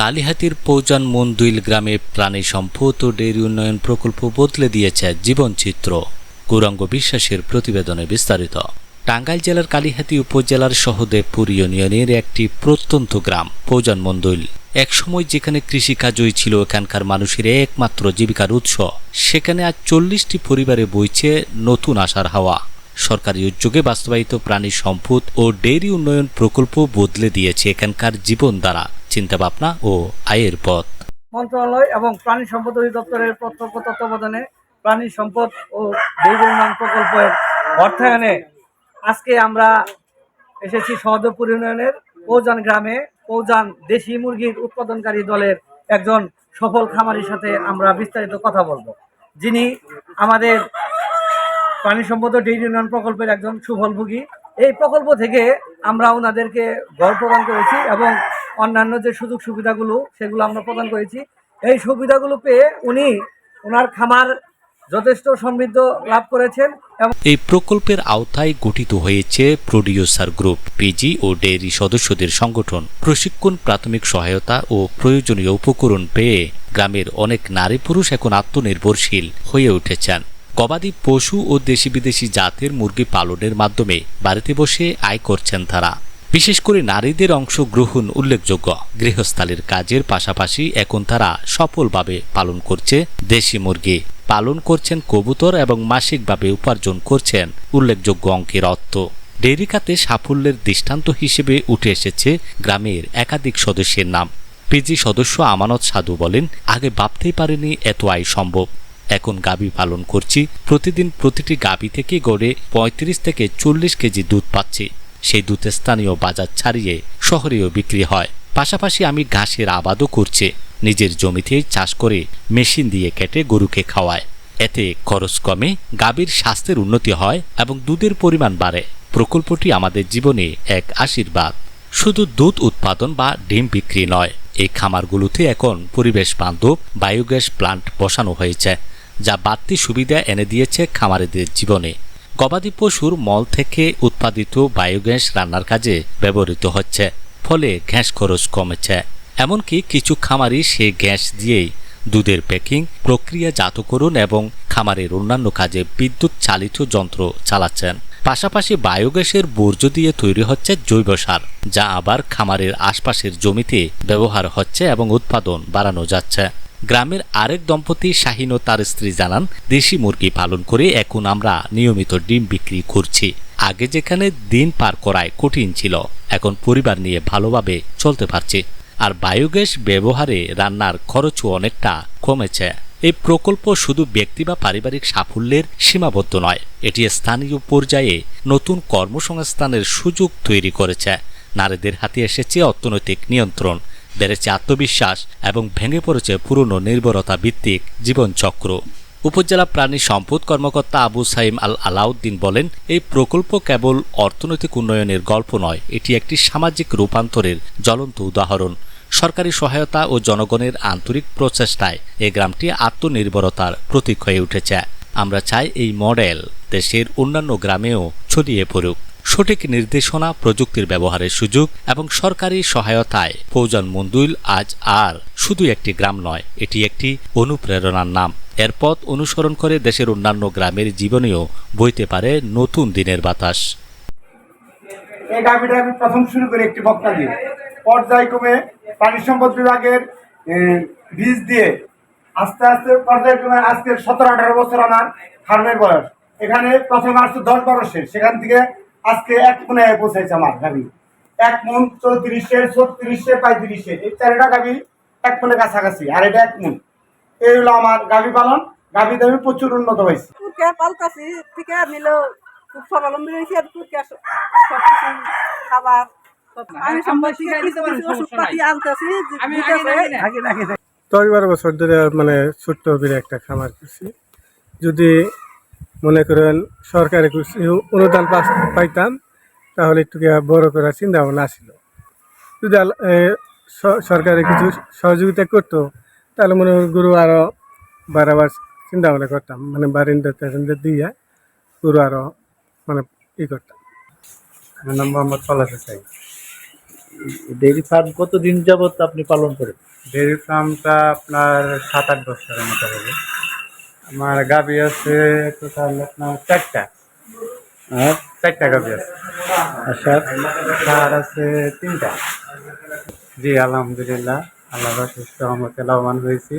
কালিহাতির পৌজান মন্দুইল গ্রামে প্রাণী সম্পদ ও ডেয়ারি উন্নয়ন প্রকল্প বদলে দিয়েছে জীবনচিত্র গৌরাঙ্গ বিশ্বাসের প্রতিবেদনে বিস্তারিত। টাঙ্গাইল জেলার কালিহাতি উপজেলার সহদেবপুর ইউনিয়নের একটি প্রত্যন্ত গ্রাম, পৌজান মন্দুইল একসময় যেখানে কৃষিকাজই ছিল, এখানকার মানুষের একমাত্র জীবিকার উৎস। সেখানে আজ চল্লিশটি পরিবারে বইছে নতুন আশার হাওয়া। সরকারি উদ্যোগে বাস্তবায়িত প্রাণী সম্পদ ও ডেয়ারি উন্নয়ন প্রকল্প বদলে দিয়েছে এখানকার জীবন দ্বারা। চিন্তাভাবনা ও আয়ের পথ। মন্ত্রণালয় এবং প্রাণী সম্পদ অধিদপ্তরের প্রত্যক্ষ তত্ত্বাবধানে প্রাণী সম্পদ ও জৈব উন্নয়ন প্রকল্পের অর্থায়নে আজকে আমরা এসেছি সহদেবপুর ইউনিয়নের পৌজান গ্রামে। পৌজান দেশি মুরগির উৎপাদনকারী দলের একজন সফল খামারির সাথে আমরা বিস্তারিত কথা বলব। যিনি আমাদের প্রাণী সম্পদ ও ডেইরি উন্নয়ন প্রকল্পের একজন সুফলভোগী এই প্রকল্প থেকে আমরা ওনাদেরকে ঘর প্রদান করেছি এবং অন্যান্য যে সুযোগ সুবিধাগুলো, সেগুলো আমরা প্রদান করেছি। এই সুবিধাগুলো পেয়ে উনি ওনার খামার যথেষ্ট সমৃদ্ধ লাভ করেছেন এই প্রকল্পের আওতায় গঠিত হয়েছে প্রডিউসার গ্রুপ পিজি ও ডেয়ারি সদস্যদের সংগঠন। প্রশিক্ষণ, প্রাথমিক সহায়তা ও প্রয়োজনীয় উপকরণ পেয়ে গ্রামের অনেক নারী পুরুষ এখন আত্মনির্ভরশীল হয়ে উঠেছেন। গবাদি পশু ও দেশি বিদেশি জাতের মুরগি পালনের মাধ্যমে বাড়িতে বসে আয় করছেন তারা। বিশেষ করে নারীদের অংশগ্রহণ উল্লেখযোগ্য। গৃহস্থালির কাজের পাশাপাশি এখন তারা সফলভাবে পালন করছে দেশি মুরগি। পালন করছেন কবুতর এবং মাসিকভাবে উপার্জন করছেন উল্লেখযোগ্য অঙ্কের অর্থ। ডেইরি খাতে সাফল্যের দৃষ্টান্ত হিসেবে উঠে এসেছে গ্রামের একাধিক সদস্যের নাম। পিজি সদস্য আমানত সাধু বলেন, আগে ভাবতেই পারেনি এত আয় সম্ভব। এখন গাবি পালন করছি। প্রতিদিন প্রতিটি গাবি থেকে গড়ে পঁয়ত্রিশ থেকে চল্লিশ কেজি দুধ পাচ্ছি। সেই দুধ স্থানীয় বাজার ছাড়িয়ে শহরেও বিক্রি হয়। পাশাপাশি আমি ঘাসের আবাদও করছি। নিজের জমিতেই চাষ করে মেশিন দিয়ে কেটে গরুকে খাওয়ায় এতে খরচ কমে গাভীর স্বাস্থ্যের উন্নতি হয় এবং দুধের পরিমাণ বাড়ে। প্রকল্পটি আমাদের জীবনে এক আশীর্বাদ। শুধু দুধ উৎপাদন বা ডিম বিক্রি নয়, এই খামারগুলোতে এখন পরিবেশ বান্ধব, বায়োগ্যাস প্লান্ট বসানো হয়েছে। যা বাড়তি সুবিধা এনে দিয়েছে খামারিদের জীবনে। গবাদি পশুর মল থেকে উৎপাদিত বায়োগ্যাস রান্নার কাজে ব্যবহৃত হচ্ছে, ফলে গ্যাস খরচ কমেছে। এমনকি কিছু খামারি সে গ্যাস দিয়েই দুধের প্যাকিং প্রক্রিয়াজাতকরণ এবং খামারের অন্যান্য কাজে বিদ্যুৎ চালিত যন্ত্র চালাচ্ছেন। পাশাপাশি বায়োগ্যাসের বর্জ্য দিয়ে তৈরি হচ্ছে জৈব সার, যা আবার খামারের আশপাশের জমিতে ব্যবহার হচ্ছে এবং উৎপাদন বাড়ানো যাচ্ছে। গ্রামের আরেক দম্পতি শাহিন ও তার স্ত্রী জানান দেশি মুরগি পালন করে এখন আমরা নিয়মিত ডিম বিক্রি করছি। আগে যেখানে দিন পার করায় কঠিন ছিল, এখন পরিবার নিয়ে ভালোভাবে চলতে পারছি। আর বায়োগ্যাস ব্যবহারে রান্নার খরচও অনেকটা কমেছে। এই প্রকল্প শুধু ব্যক্তি বা পারিবারিক সাফল্যের সীমাবদ্ধ নয়, এটি স্থানীয় পর্যায়ে নতুন কর্মসংস্থানের সুযোগ তৈরি করেছে। নারীদের হাতে এসেছে অর্থনৈতিক নিয়ন্ত্রণ। বেড়েছে আত্মবিশ্বাস এবং ভেঙে পড়েছে পুরনো নির্ভরতা ভিত্তিক জীবনচক্র। উপজেলা প্রাণী সম্পদ কর্মকর্তা আবু সাইম আল আলাউদ্দিন বলেন, এই প্রকল্প কেবল অর্থনৈতিক উন্নয়নের গল্প নয়, এটি একটি সামাজিক রূপান্তরের জ্বলন্ত উদাহরণ। সরকারি সহায়তা ও জনগণের আন্তরিক প্রচেষ্টায় এ গ্রামটি আত্মনির্ভরতার প্রতীক হয়ে উঠেছে। আমরা চাই এই মডেল দেশের অন্যান্য গ্রামেও ছড়িয়ে পড়ুক। সঠিক নির্দেশনা প্রযুক্তির ব্যবহারের সুযোগ এবং সরকারি সহায়তায় ফৌজান মন্দুইল আজ আর শুধু একটি গ্রাম নয়, এটি একটি অনুপ্রেরণার নাম। এর পথ অনুসরণ করে দেশের অন্যান্য গ্রামের জীবনেও বইতে পারে নতুন দিনের বাতাস। এই গাভিটা আমি প্রথম শুরু করি একটি বক্তা দিয়ে। পর্যায়ক্রমে পানি সম্পদ বিভাগের বীজ দিয়ে আস্তে আস্তে পর্যায়ক্রমে আজকে সতেরো আঠারো বছর আমার ফার্মের বয়স। এখানে প্রথমে আসছে দশ বারোশে সেখান থেকে আজকে এক মনে পৌঁছেছে আমার গাভি এক মন চৌত্রিশে ছত্রিশে পঁয়ত্রিশে। এই চারিটা গাভি এক মনে কাছাকাছি আর এটা এক মন। এই হলো আমার গাভি পালন। গাভিতে আমি প্রচুর উন্নত হয়েছে। পালতাছি থেকে নিল খুব স্বাবলম্বী হয়েছি আর খাবার দশ বারো বছর ধরে মানে ছোট্ট একটা খামার করছি। যদি মনে করেন সরকারি কিছু অনুদান পাস- পাইতাম তাহলে একটু বড় করার চিন্তা ভাবনা ছিল। যদি সরকারি কিছু সহযোগিতা করতো তাহলে মনে হয় গরু আরও বাড়াবার চিন্তা ভাবনা করতাম। মানে বারিন্দা টারিন্দা দিয়ে গরু আরও মানে ই করতাম। আমার নাম মোহাম্মদ পলাশ হোসাইন ডেইরি ফার্ম কতদিন যাবত আপনি পালন করেন? ডেয়ারি ফার্মটা আপনার সাত আট বছরের মতো হবে। আমার গাভি আছে টোটাল আপনার চারটা। আর? চারটা গাভি আছে। আচ্ছা। সার আছে তিনটা। জি আলহামদুলিল্লাহ। আল্লাহ সুস্থ আমরা লাভবান হয়েছি।